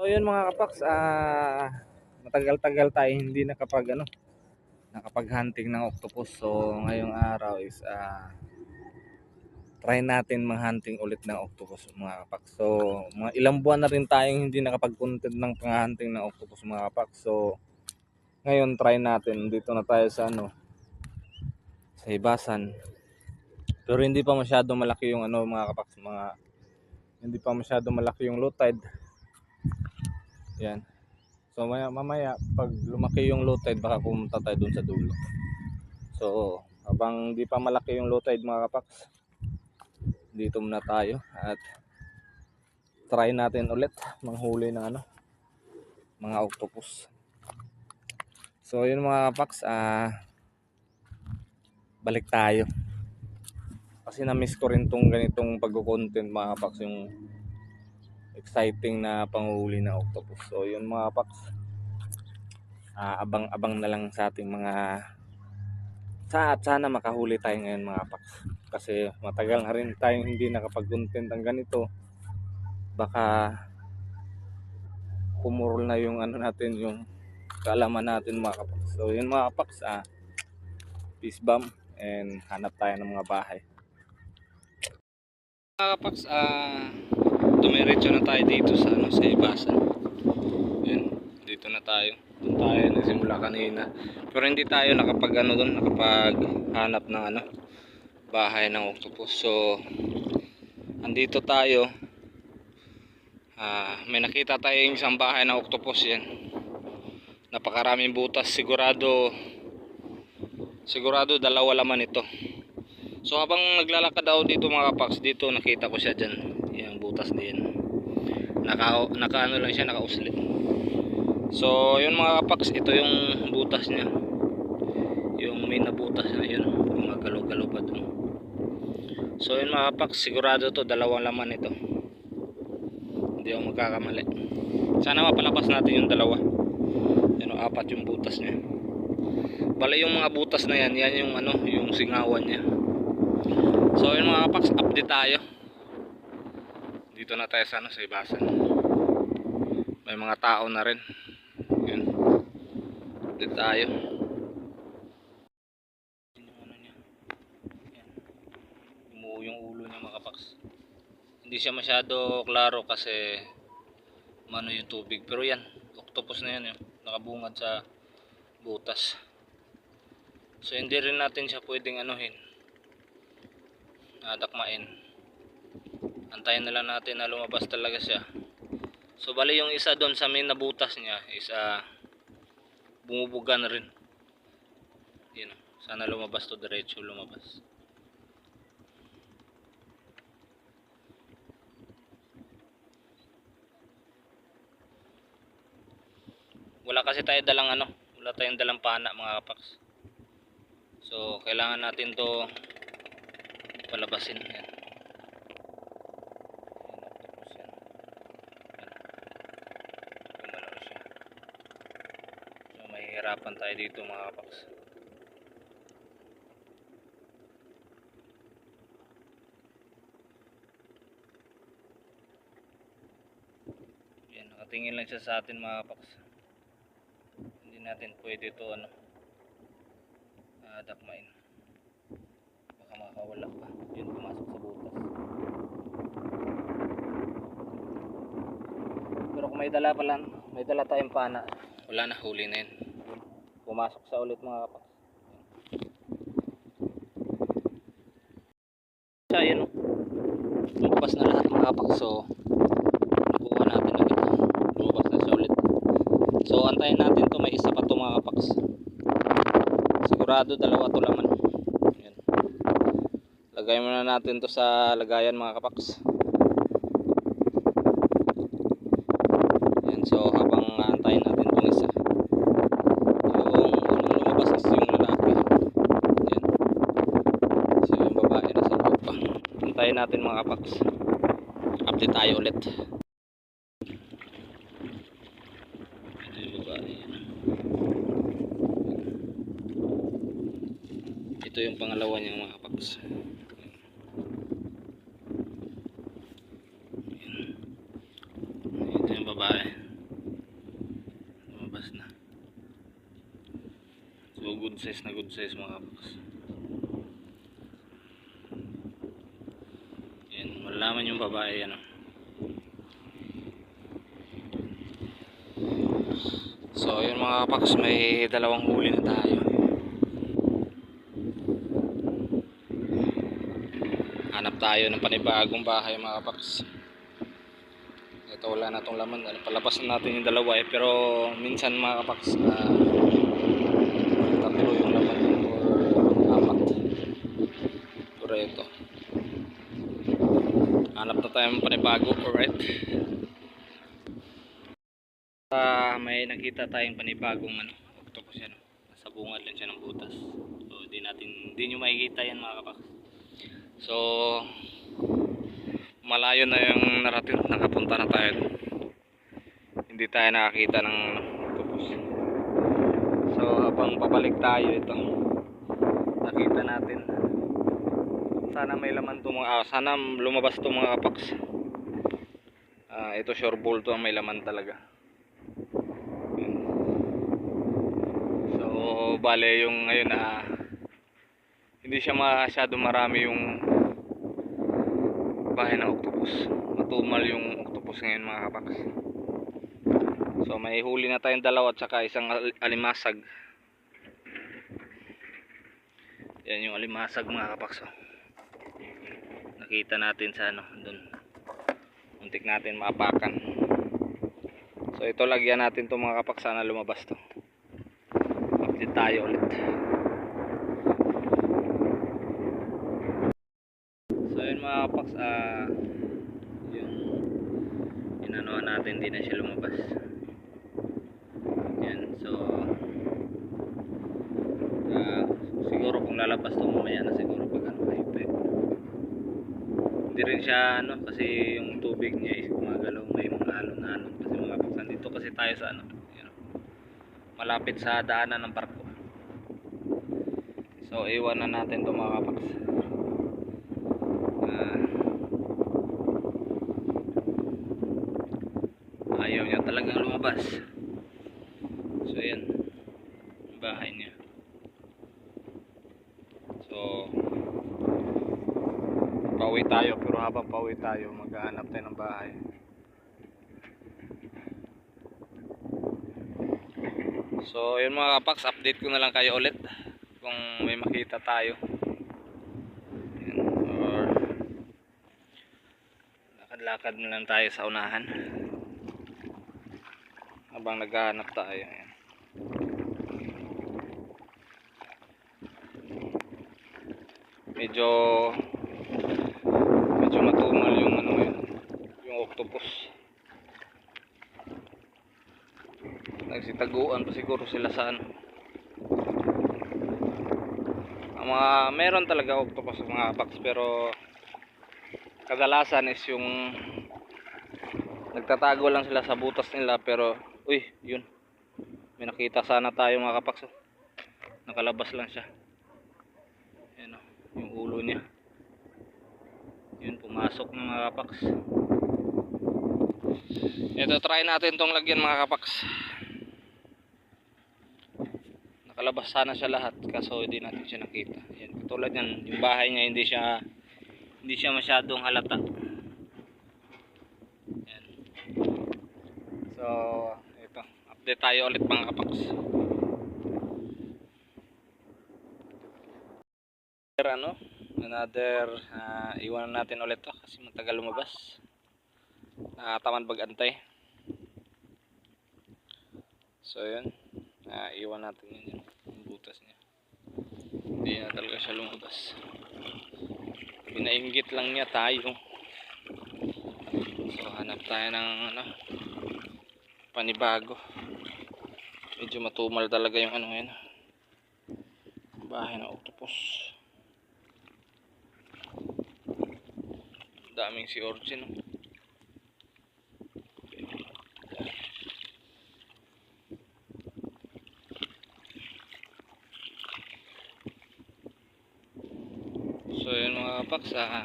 So yun mga kapaks, ah matagal-tagal tayo hindi nakapag ano, nakapag-hunting ng octopus. So ngayong araw is ah try natin mag-hunting ulit ng octopus mga kapaks. So mga ilang buwan na rin tayong hindi nakapag-content ng pang-hunting ng octopus mga kapaks. So ngayon try natin dito na tayo sa ano sa Ibasan. Pero hindi pa masyado malaki yung ano mga kapaks, mga hindi pa masyado malaki yung low tide. Yan. So maya, mamaya pag lumaki yung low tide baka pumunta tayo dun sa dulo. So habang di pa malaki yung low tide mga kapaks, dito muna tayo at try natin ulit manghuli ng ano mga octopus. So yun mga kapaks, ah balik tayo. Kasi na-miss ko rin tong ganitong pag-content mga kapaks yung exciting na panghuli ng octopus. So yun mga kapaks, ah, abang-abang na lang sa ating mga sa sana makahuli tayo ngayon mga kapaks. Kasi matagal na rin tayong hindi nakapag-content ng ganito. Baka kumurol na yung ano natin yung kaalaman natin mga kapaks. So yun mga kapaks, ah, peace bomb and hanap tayo ng mga bahay. Mga kapaks, ah, dumiretso na tayo dito sa ano sa Ibasan. Yun, dito na tayo. Doon tayo nagsimula kanina. Pero hindi tayo nakapag ano doon, nakapag hanap ng ano bahay ng octopus. So andito tayo. Ah, may nakita tayong isang bahay ng octopus yan. Napakaraming butas, sigurado sigurado dalawa laman ito. So habang naglalakad ako dito mga kapaks, dito nakita ko siya dyan. Butas din. Naka, naka ano lang siya, nakauslit. So yun mga kapaks, ito yung butas niya. Yung may nabutas na yun. Gumagalaw-galaw pa dun. So yun mga kapaks, sigurado to dalawang laman ito. Hindi ako magkakamali. Sana mapalabas natin yung dalawa. Yan o, apat yung butas niya. Bala yung mga butas na yan, yan yung ano, yung singawan niya. So yun mga kapaks, update tayo. Dito na tayo sa ano, sa Ibasan. May mga tao na rin. Yun. Update tayo. Umuo yung ulo niya mga kapaks. Hindi siya masyado klaro kasi mano yung tubig. Pero yan, octopus na yan. Yun. Nakabungad sa butas. So hindi rin natin siya pwedeng anuhin. Nadakmain. Antayin na lang natin na lumabas talaga siya. So bali yung isa doon sa may nabutas niya is ah, bumubuga na rin. Yun. Sana lumabas to diretso lumabas. Wala kasi tayo dalang ano, wala tayong dalang pana mga kapaks. So, kailangan natin to palabasin. Yan. Yan, tapos yan. Yan. Gumalaw siya. So, mahihirapan tayo dito mga kapaks. Yan, nakatingin lang siya sa atin mga kapaks. Hindi natin pwede ito ano, ah, dakmain baka makawala pa. Yun pumasok sa butas. Pero kung may dala pala may dala tayong pana. Wala na huli na yun pumasok sa ulit mga kapak siya yun. Oh. lumabas na lahat mga kapak so nakuha natin agad lumabas na siya ulit. So antayin natin to. May isa pa to mga kapaks sigurado dalawa to laman. Yan lagay muna natin to sa lagayan mga kapaks yan so natin mga kapaps. Update tayo ulit. Ito yung pangalawa niya mga kapaps. Ito yung babae. Lumabas na. So good size na good size mga kapaps. Ano. So, yun mga kapaps, may dalawang huli na tayo. Hanap tayo ng panibagong bahay mga kapaps. Ito wala na tong laman. Ano, palabas na natin yung dalawa eh. Pero minsan mga kapaps, ah, tatlo yung laman or apat. Pero ito. Hanap na tayo ng panibago, alright? Ah, may nakita tayong panibagong ano, octopus yan. Nasa bungad lang siya ng butas. So, di natin, di nyo makikita yan mga kapaps. So, malayo na yung narating, nakapunta na tayo. Hindi tayo nakakita ng octopus. So, habang pabalik tayo ito, nakita natin. Sana may laman to mga, ah, sana lumabas to mga kapaks. Ah, ito sure ball to may laman talaga. So, bale yung ngayon na hindi siya masyado marami yung bahay ng octopus. Matumal yung octopus ngayon mga kapaks. So may huli na tayong dalawa at saka isang al- alimasag. Yan yung alimasag mga kapaks. Nakita natin sa ano, dun. Muntik natin maapakan. So ito lagyan natin to mga kapaks sana lumabas to. Update tayo ulit. So yun mga kapaks, ah yung inanuhan natin hindi na siya lumabas. Yan, so ah, siguro kung lalabas to mamaya na siguro pag ano higpit. Hindi rin siya ano kasi yung tubig niya is gumagalaw may mga alon-alon kasi mga kapaks nandito kasi tayo sa ano, know, malapit sa daanan ng barko. So iwan na natin to mga kapaks. Ah, ayaw niya talagang lumabas so yan yung bahay niya so pauwi tayo pero habang pauwi tayo maghahanap tayo ng bahay. So yun mga kapaks update ko na lang kayo ulit kung may makita tayo. Lakad-lakad na lang tayo sa unahan. Habang naghahanap tayo ayan. medyo matumal yung ano yun yung octopus. Nagsitaguan pa siguro sila sa ano. Ang mga meron talaga octopus mga box pero kadalasan is yung nagtatago lang sila sa butas nila pero uy yun. May nakita sana tayo mga kapaks nakalabas lang siya. Yan oh, yung ulo niya. Yun pumasok ng mga kapaks ito try natin tong lagyan mga kapaks. Nakalabas sana siya lahat kaso hindi natin siya nakita. Yan katulad yan yung bahay niya hindi siya hindi siya masyadong halata. Yan so ito update tayo ulit mga kapaks. Another ano another ah, iwanan natin ulit to kasi matagal lumabas nakatamad pag-antay so yun. Ah, iwan natin yun yun. Yung butas niya. Hindi na talaga siya lumabas. Pinainggit lang niya tayo. So hanap tayo ng ano panibago. Medyo matumal talaga yung ano yun. Bahay ng octopus. Daming si Origin oh. So yun mga kapaks, ah,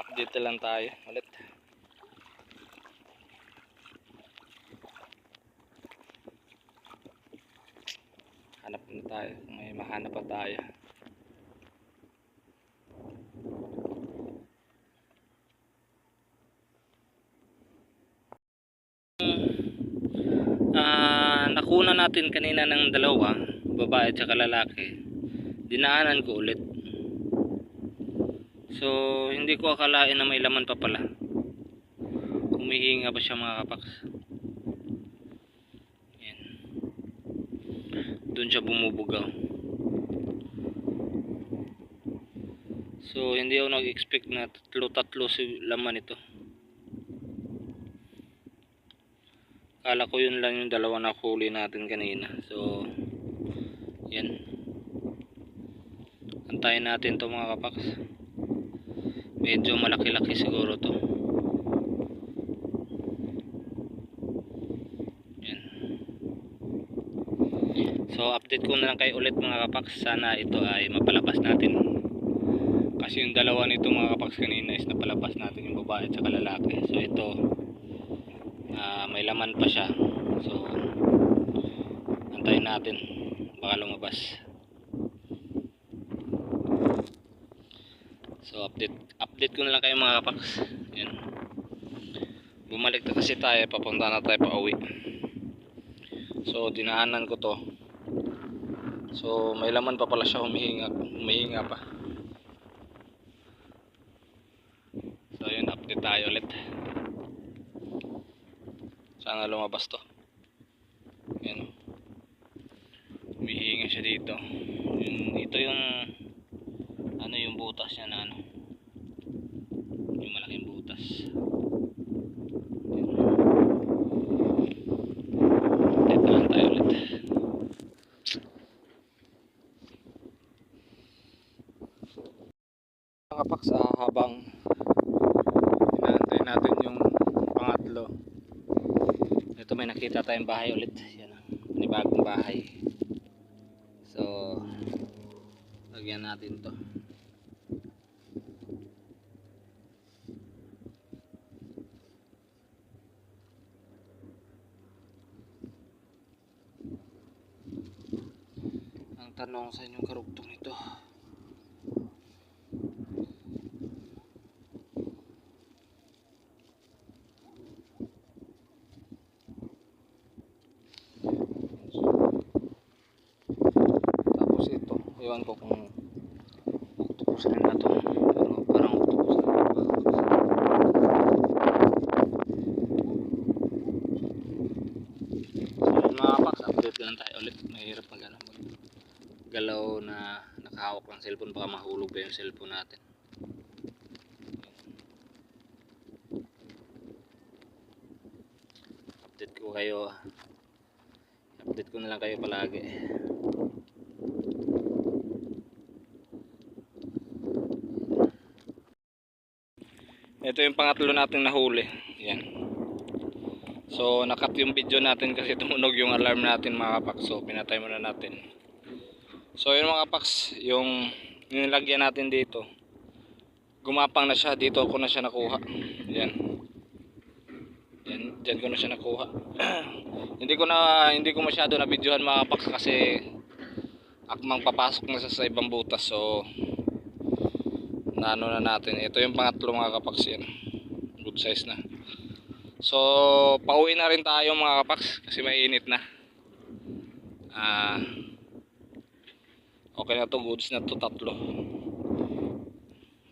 update lang tayo ulit. hanap na tayo may mahanap pa tayo Ah, nakuna natin kanina ng dalawa, babae at lalaki. Dinaanan ko ulit. So, hindi ko akalain na may laman pa pala. Humihinga pa siya mga kapaks. Yan. Doon siya bumubugaw. So, hindi ako nag-expect na tatlo-tatlo si laman ito. Kala ko yun lang yung dalawa na huli natin kanina. So, yan. Antayin natin to mga kapaks. Medyo malaki-laki siguro to. Yan. So, update ko na lang kayo ulit mga kapaks. Sana ito ay mapalabas natin. Kasi yung dalawa nito mga kapaks kanina is napalabas natin yung babae at saka lalaki. So, ito ah, may laman pa siya. So, antayin natin. Baka lumabas. So update update ko na lang kayo mga kapaks. Yan. Bumalik na kasi tayo, papunta na tayo pa uwi. So dinaanan ko to. So may laman pa pala siya humihinga, humihinga pa. So yun, update tayo ulit. Sana lumabas to. Yan. Humihinga siya dito. Yun, ito yung ano yung butas niya na ano yung malaking butas Update na lang tayo ulit mga paks ah, habang inaantay natin yung pangatlo ito may nakita tayong bahay ulit. Yan panibagong bahay. So lagyan natin to. Ang tanong sa inyong karugtong nito tapos ito ewan ko kung octopus rin na to pero parang octopus na So yun mga paks, update lang tayo ulit. Mahirap mag ano, mag galaw na nakahawak ng cellphone baka mahulog pa yung cellphone natin. Update ko kayo. Update ko na lang kayo palagi. Ito yung pangatlo nating nahuli. Yan. So, nakat yung video natin kasi tumunog yung alarm natin mga kapaks. So, pinatay muna natin. So, yun mga kapaks, yung nilagyan natin dito. Gumapang na siya. Dito ko na siya nakuha. Yan. Yan, dyan ko na siya nakuha. hindi ko na, hindi ko masyado na videohan mga kapaks kasi akmang papasok na siya sa ibang butas. So, naano na natin. Ito yung pangatlo mga kapaks yan. Good size na. So, pauwi na rin tayo mga kapaks kasi mainit na. Ah, okay na to, goods na to tatlo.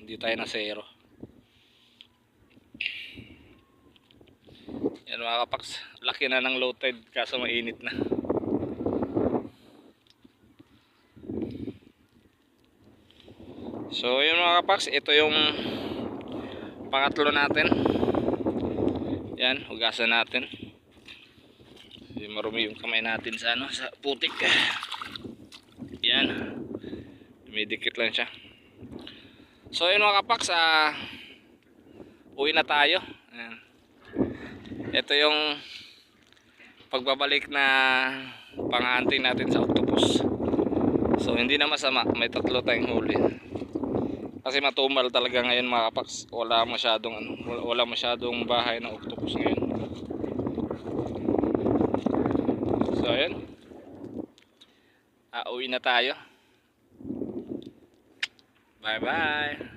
Hindi tayo na zero. Yan mga kapaks, laki na ng low tide kaso mainit na. So, yun mga kapaks, ito yung pangatlo natin. Yan, hugasan natin. Kasi marumi yung kamay natin sa ano, sa putik. Yan. Dumidikit lang siya. So yun mga kapaks, ah, uwi na tayo. Ayan. Ito yung pagbabalik na pang-aantay natin sa octopus. So hindi na masama, may tatlo tayong huli. Kasi matumal talaga ngayon mga kapaks. Wala masyadong ano, wala, masyadong bahay ng octopus ngayon. So ayan. Ah, uwi na tayo. Bye bye.